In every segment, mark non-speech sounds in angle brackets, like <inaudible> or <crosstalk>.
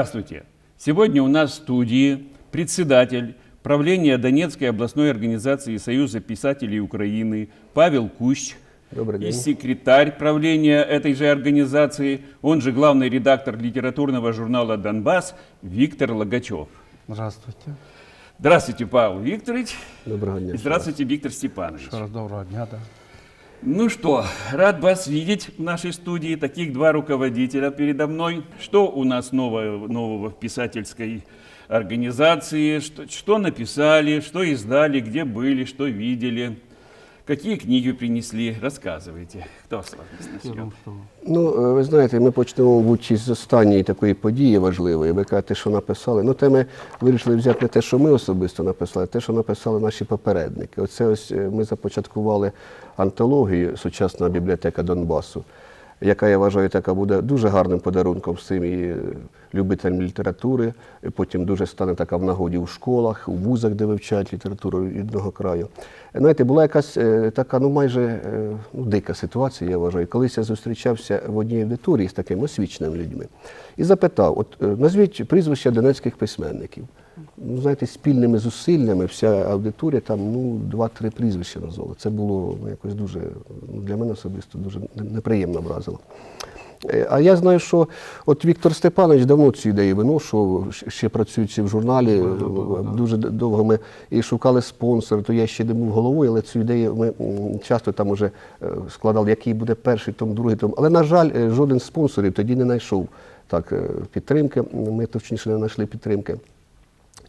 Здравствуйте! Сегодня у нас в студии председатель правления Донецкой областной организации Союза писателей Украины Павел Кущ Добрый и день. секретарь правления этой же организации, он же главный редактор литературного журнала «Донбасс» Виктор Логачев. Здравствуйте. Здравствуйте, Павел Викторович. Доброго дня. И здравствуйте, Виктор Степанович. Еще раз доброго дня, да. Ну что, рад вас видеть в нашей студии. Таких два руководителя передо мной. Что у нас нового, нового в писательской организации? Что, что написали, что издали, где были, что видели? Какие книги принесли? Рассказывайте. Кто с вами начнет? Ну, е, ви знаєте, ми почнемо, мабуть, з останньої такої події важливої. Ви кажете, що написали. Ну, те ми вирішили взяти не те, що ми особисто написали, а те, що написали наші попередники. Оце ось е, ми започаткували антологію Сучасна бібліотека Донбасу, яка, я вважаю, така буде дуже гарним подарунком всім і любителям літератури. І потім дуже стане така в нагоді у школах, у вузах, де вивчають літературу рідного краю. Знаєте, була якась е, така, ну майже е, ну, дика ситуація, я вважаю. Колись я зустрічався в одній аудиторії з такими освіченими людьми і запитав: от е, назвіть прізвища донецьких письменників. Ну, знаєте, спільними зусиллями вся аудиторія там ну, два-три прізвища назвала. Це було ну, якось дуже ну, для мене особисто дуже неприємно вразило. Е, А я знаю, що от Віктор Степанович давно цю ідею виношував, ще працюючи в журналі, дуже довго ми і шукали спонсора, то я ще не був головою, але цю ідею ми часто там уже е, складали, який буде перший том, другий том. Але, на жаль, е, жоден з спонсорів тоді не знайшов так, підтримки. Ми точніше не знайшли підтримки.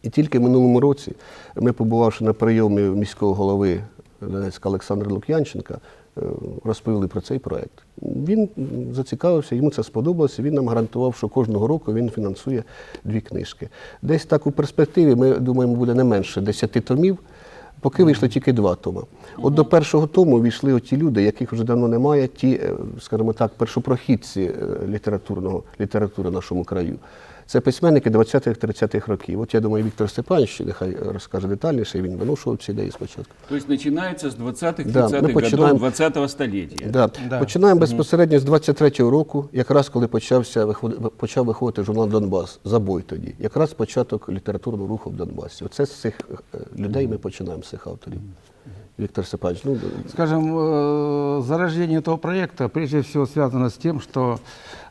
І тільки в минулому році ми, побувавши на прийомі міського голови Донецька Олександра Лук'янченка, е, розповіли про цей проект. Він зацікавився, йому це сподобалося. Він нам гарантував, що кожного року він фінансує дві книжки. Десь так у перспективі ми думаємо, буде не менше 10 томів. Поки вийшло тільки два тома. От до першого тому війшли ті люди, яких вже давно немає, ті, е, скажімо так, першопрохідці е, літературного літератури в нашому краю. Це письменники 20-30-х років. От я думаю, Віктор Степанович нехай розкаже детальніше, він виношував ці ідеї спочатку. То есть начинается с 20-х, Да, 30-х мы починаем- 20-го столетия. Да. Да. Починаємо безпосередньо з 23-го року, якраз коли почався виход- почав виходити журнал Донбас, забой тоді. Якраз початок літературного руху в Донбасі. Оце з цих е, людей ми починаємо, з цих авторів. Віктор Степанович, ну Скажем, э, зарождение этого проекта прежде всего связано с тем, что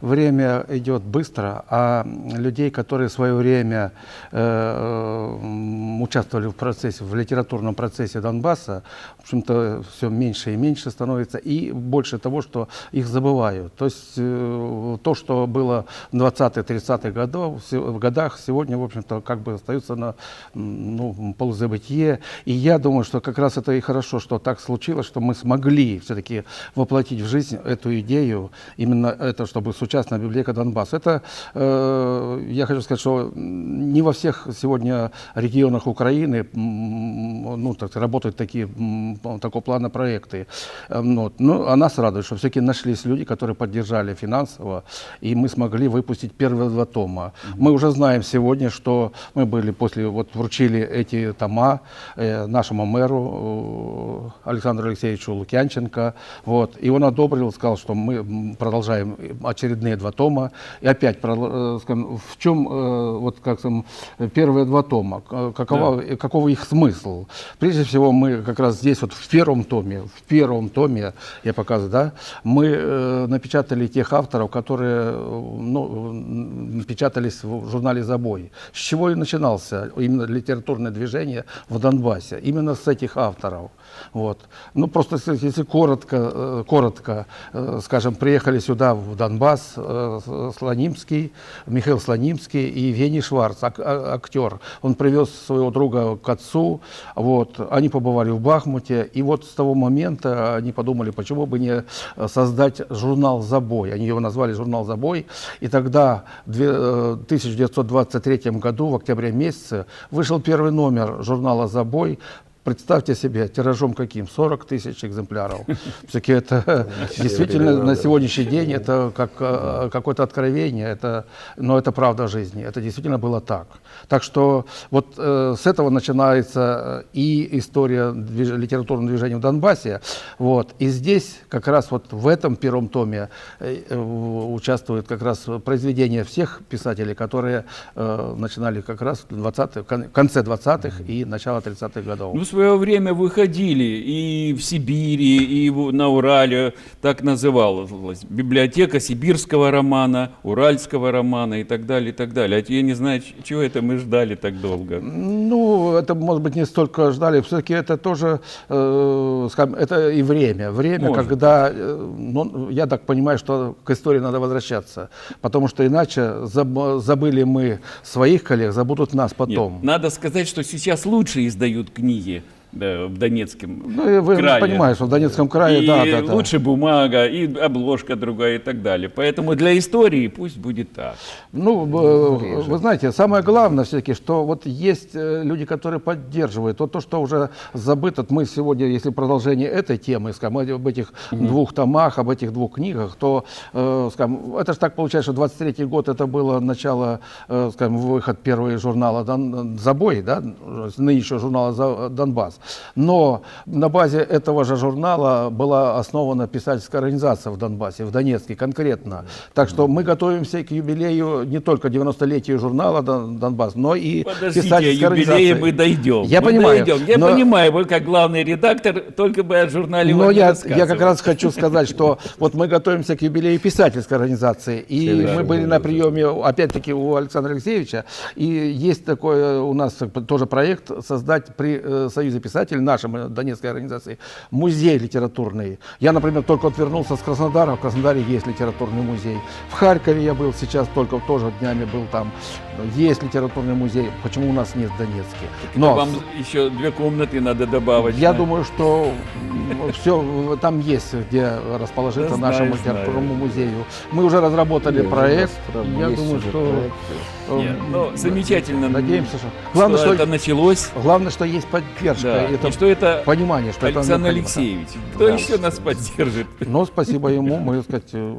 время идет быстро, а людей, которые в свое время э, участвовали в процессе, в литературном процессе Донбасса, в общем-то, все меньше и меньше становится, и больше того, что их забывают. То есть э, то, что было в 20-30-х годов, се- в годах, сегодня, в общем-то, как бы остается на ну, полузабытие. И я думаю, что как раз это и хорошо, что так случилось, что мы смогли все-таки воплотить в жизнь эту идею, именно это, чтобы сучасная библиотека Донбасс. Это, э, я хочу сказать, что не во всех сегодня регионах Украины ну, так, работают такие, такого плана проекты. Э, ну, вот. Но а нас радует, что все-таки нашлись люди, которые поддержали финансово, и мы смогли выпустить первые два тома. Мы уже знаем сегодня, что мы были после, вот вручили эти тома э, нашему мэру Александру Алексеевичу Лукьянченко, вот, и он одобрил, сказал, что мы продолжаем очередные два тома, и опять, э, скажем, в чем, э, вот как скажем, первые два тома, к- какова, э, каков их смысл? Прежде всего, мы как раз здесь, вот в первом томе, в первом томе, я показываю, да, мы э, напечатали тех авторов, которые э, ну, печатались в журнале «Забой». С чего и начинался именно литературное движение в Донбассе? Именно с этих авторов. Вот. Ну, просто если коротко, э, коротко э, скажем, приехали сюда, в Донбасс, э, Слонимский, Михаил Слонимский и Евгений Шварц, ак- а- актер. Он привез своего друга к отцу, вот. они побывали в Бахмуте, и вот с того момента они подумали, почему бы не создать журнал «Забой». Они его назвали журнал «Забой», и тогда в две- э, 1923 году, в октябре месяце, вышел первый номер журнала «Забой», Представьте себе, тиражом каким? 40 тысяч экземпляров. <laughs> Все-таки это <laughs> действительно на сегодняшний день это как э, какое-то откровение, это, но это правда жизни. Это действительно было так. Так что вот э, с этого начинается э, и история движ- литературного движения в Донбассе. Вот. И здесь как раз вот в этом первом томе э, участвует как раз произведения всех писателей, которые э, начинали как раз в 20 кон- конце 20-х и начало 30-х годов. Ну, в свое время выходили и в Сибири, и на Урале, так называлась, библиотека сибирского романа, уральского романа и так далее, и так далее. А я не знаю, чего это мы ждали так долго. Ну, это, может быть, не столько ждали. Все-таки это тоже, э, скажем, это и время. Время, Может когда, э, ну, я так понимаю, что к истории надо возвращаться. Потому что иначе заб- забыли мы своих коллег, забудут нас Нет, потом. надо сказать, что сейчас лучше издают книги в Донецком Ну, и вы крае. понимаете, что в Донецком крае, и да, да, да. лучше бумага, и обложка другая и так далее. Поэтому для истории пусть будет так. Ну, э, вы знаете, самое главное все-таки, что вот есть э, люди, которые поддерживают. Вот то, что уже забыто, мы сегодня, если продолжение этой темы, скажем, об этих двух томах, об этих двух книгах, то, э, скажем, это же так получается, что 23 год это было начало, э, скажем, выход первого журнала Дон- «Забой», да, нынешнего журнала «За- «Донбасс». Но на базе этого же журнала была основана писательская организация в Донбассе, в Донецке конкретно. Так что мы готовимся к юбилею не только 90-летию журнала Дон- «Донбасс», но и Подождите, писательской организации. мы дойдем. Я Мы понимаю, дойдем. Я но- понимаю, вы как главный редактор только бы о журнале Но я, я как раз хочу сказать, что вот мы готовимся к юбилею писательской организации. И мы были на приеме, опять-таки, у Александра Алексеевича. И есть такой у нас тоже проект создать при э, Союзе писателей, нашем э, Донецкой организации, музей литературный. Я, например, только вот вернулся с Краснодара. В Краснодаре есть литературный музей. В Харькове я был сейчас, только тоже днями был там. Есть литературный музей. Почему у нас нет в Донецке? Но Вам еще две комнаты надо добавить. я думаю, что все там есть, где расположиться Да, нашему знаю, знаю. литературному музею. Мы уже разработали проект. Я думаю, что проект. э, Нет, ну, замечательно. Надеемся, что главное, что что, это началось. главное, что есть поддержка, Да, это и что это понимание, что это Александр необходимо. Алексеевич. Кто Да. еще нас поддержит? Но спасибо ему, мы, так сказать, э,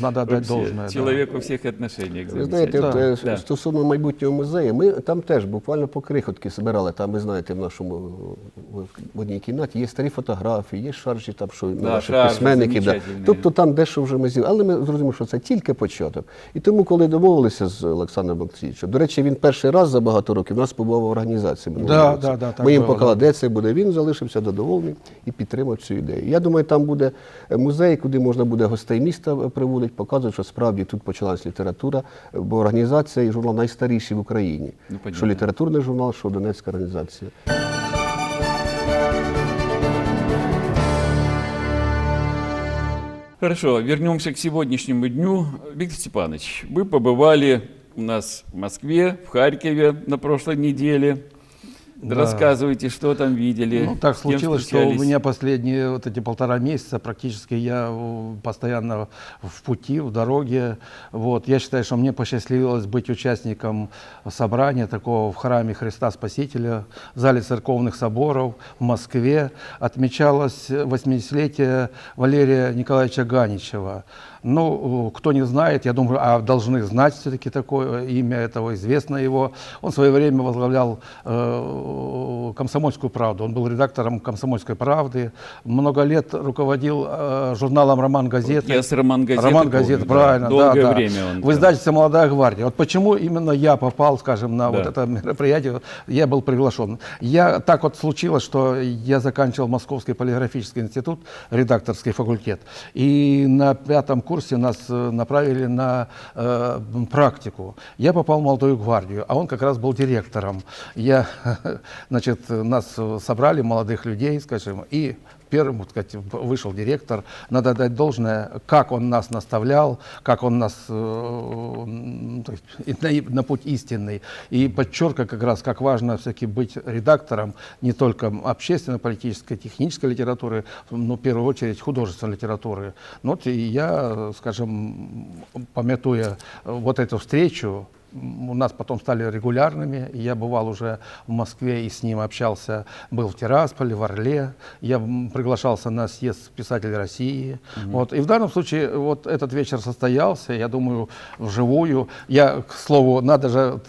надо отдать Вообще, должное. да. Человек во всіх отношениях. Ви знаєте, от, замечательно. е, Да. стосовно майбутнього музею, ми там теж буквально по крихотки збирали. Там, ви знаєте, в нашому в- в одній кімнаті є старі фотографії, є шаржі там, що Да, наших шаржі письменників. Да. замечательні. Тобто там дещо вже ми зробили. Але ми зрозуміли, що це тільки початок. І тому, коли домовилися з Олександром Олексійовичем, до речі, він перший раз за багато років у нас побував в організації. Да, да, да, так ми їм показали, да. де це буде. Він залишився задоволений і підтримав цю ідею. Я думаю, там буде е, музей, куди можна буде гостей міста е, приводити, показувати, що справді тут почалась література, е, бо організація і журнал найстаріший в Україні. Ну, що літературний журнал, що Донецька організація. Хорошо, вернемся к сегодняшнему дню. Виктор Степанович, вы побывали у нас в Москве, в Харькове на прошлой неделе. Да. Рассказывайте, что там видели. Ну, так случилось, что у меня последние вот эти полтора месяца практически я э, постоянно в пути, в дороге. Вот. Я считаю, что мне посчастливилось быть участником собрания такого в храме Христа Спасителя, в зале церковных соборов в Москве. Отмечалось 80-летие Валерия Николаевича Ганичева. Ну, кто не знает, я думаю, а должны знать все-таки такое имя этого, известно его. Он в свое время возглавлял э, «Комсомольскую правду». Он был редактором «Комсомольской правды». Много лет руководил э, журналом «Роман газеты». Я с «Роман газеты» «Роман помню, газеты», да. правильно, да, Долгое да. время он В издательстве «Молодая гвардия». Вот почему именно я попал, скажем, на Да. вот это мероприятие, я был приглашен. Я, так вот случилось, что я заканчивал Московский полиграфический институт, редакторский факультет. И на пятом курсе нас э, направили на э, практику. Я попал в молодую гвардию, а он как раз был директором. Я, <laughs> значит, нас э, собрали, молодых людей, скажем, и первым, вот сказать, вышел директор. Надо дать должное, как он нас наставлял, как он нас э, на, на путь истинный. И подчеркивая как раз, как важно все-таки быть редактором не только общественно-политической, технической литературы, но в первую очередь художественной литературы. Ну, вот и я, скажем, пометуя вот эту встречу, у нас потом стали регулярными. Я бывал уже в Москве и с ним общался, был в Тирасполе, в Орле. Я приглашался на съезд писателей России. Вот. И в данном случае вот этот вечер состоялся, я думаю, вживую. Я, к слову, надо же,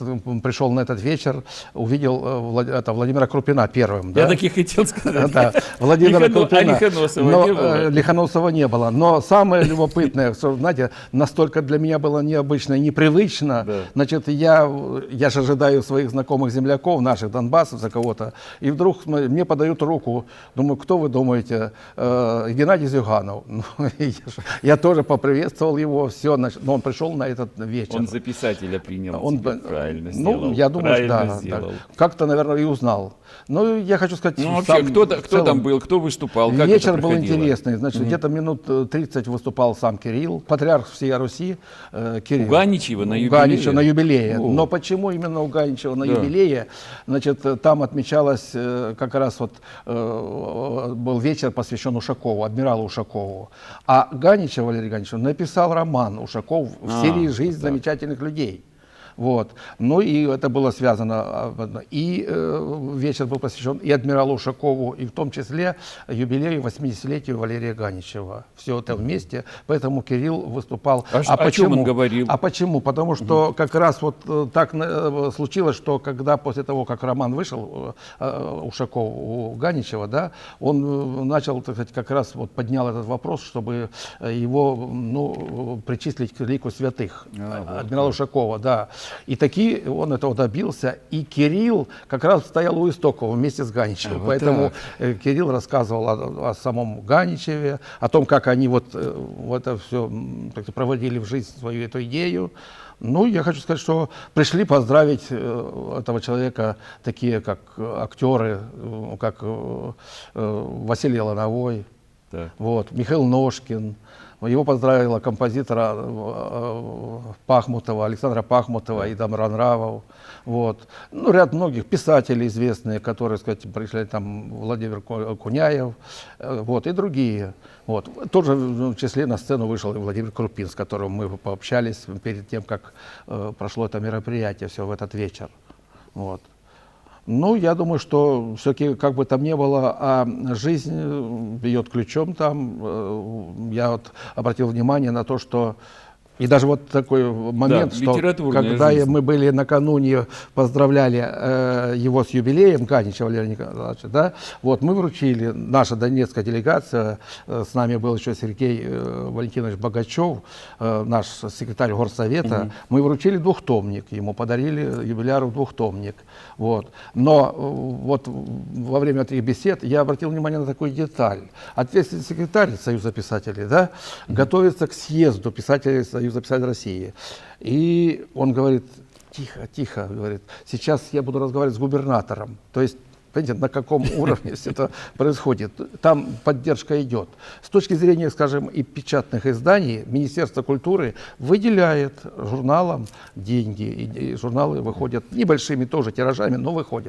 пришел на этот вечер, увидел э, Влад- это, Владимира Крупина первым. Я да? так и хотел сказать. Да, Владимира А Крупина. Лихоносова Но, не было? э, Лихоносова не было. Но самое любопытное, что, знаете, настолько для меня было необычно и непривычно. Да. Значит, я, я же ожидаю своих знакомых земляков, наших донбассов, за кого-то. И вдруг мне подают руку. Думаю, кто вы думаете? Э, Геннадий Зюганов. <laughs> Ну, я, я тоже поприветствовал его. Все, но он пришел на этот вечер. Он за писателя принял Он тебя. правильно ну, сделал. я думаю, правильно да, сделал. да. Как-то, наверное, и узнал. Ну, я хочу сказать, Ну, сам вообще, кто, в кто там целом- был, кто выступал, как Вечер был интересный. Значит, где-то минут э, 30 выступал сам Кирилл, патриарх всей Руси э, Кирилл. У Ганичева на юбилее? Ганичева на юбилее. О. Но почему именно у Ганичева на Да. юбилее? Значит, э, там отмечалось э, как раз вот э, был вечер посвящен Ушакову, адмиралу Ушакову. А Ганичев, Валерий Ганичев, написал роман Ушаков в А, серии «Жизнь замечательных людей». Вот. Ну и это было связано. а, И э, вечер был посвящен и адмиралу Ушакову, и в том числе юбилею 80-летию Валерия Ганичева. Все это вместе. Поэтому Кирилл выступал. А ш- о чем он говорил? А почему? Потому что как раз вот э, так э, случилось, что когда после того, как роман вышел э, э, Ушаков у Ганичева, да, он начал, так сказать, как раз вот поднял этот вопрос, чтобы его ну, причислить к лику святых. А, адмирала Ушакова, да. И таки он этого добился. И Кирилл как раз стоял у истоков вместе с Ганичевым. А, вот Поэтому так. э, Кирилл рассказывал о, о самом Ганичеве, о том, как они вот, э, вот это все проводили в жизнь свою эту идею. Ну, я хочу сказать, что пришли поздравить э, этого человека такие, как актеры, как Василий Лановой, Так. вот, Михаил Ножкин. Его поздравила композитора э, Пахмутова, Александра Пахмутова и Дамран Равов. Вот. Ну, ряд многих писателей известные, которые, сказать, пришли там Владимир Ку- Куняев, э, вот, и другие. Вот. Тоже в числе на сцену вышел Владимир Крупин, с которым мы пообщались перед тем, как э, прошло это мероприятие, все в этот вечер. Вот. Ну, я думаю, что все-таки, как бы там ни было, а жизнь э, бьет ключом там. Э, Я вот обратил внимание на то, что и даже вот такой момент, что литературная когда жизнь. мы были накануне, поздравляли э, его с юбилеем, Ганича Валерия Николаевича, да, вот мы вручили, наша донецкая делегация, э, с нами был еще Сергей э, Валентинович Богачев, э, наш секретарь горсовета, мы вручили двухтомник, ему подарили юбиляру двухтомник, вот. Но э, вот во время этих бесед я обратил внимание на такую деталь. Ответственный секретарь Союза писателей, да, готовится к съезду писателей Союза писателей России. И он говорит, тихо, тихо, говорит, сейчас я буду разговаривать с губернатором. То есть Понимаете, на каком <laughs> уровне все это происходит? Там поддержка идет. С точки зрения, скажем, и печатных изданий, Министерство культуры выделяет журналам деньги. И журналы выходят небольшими тоже тиражами, но выходят.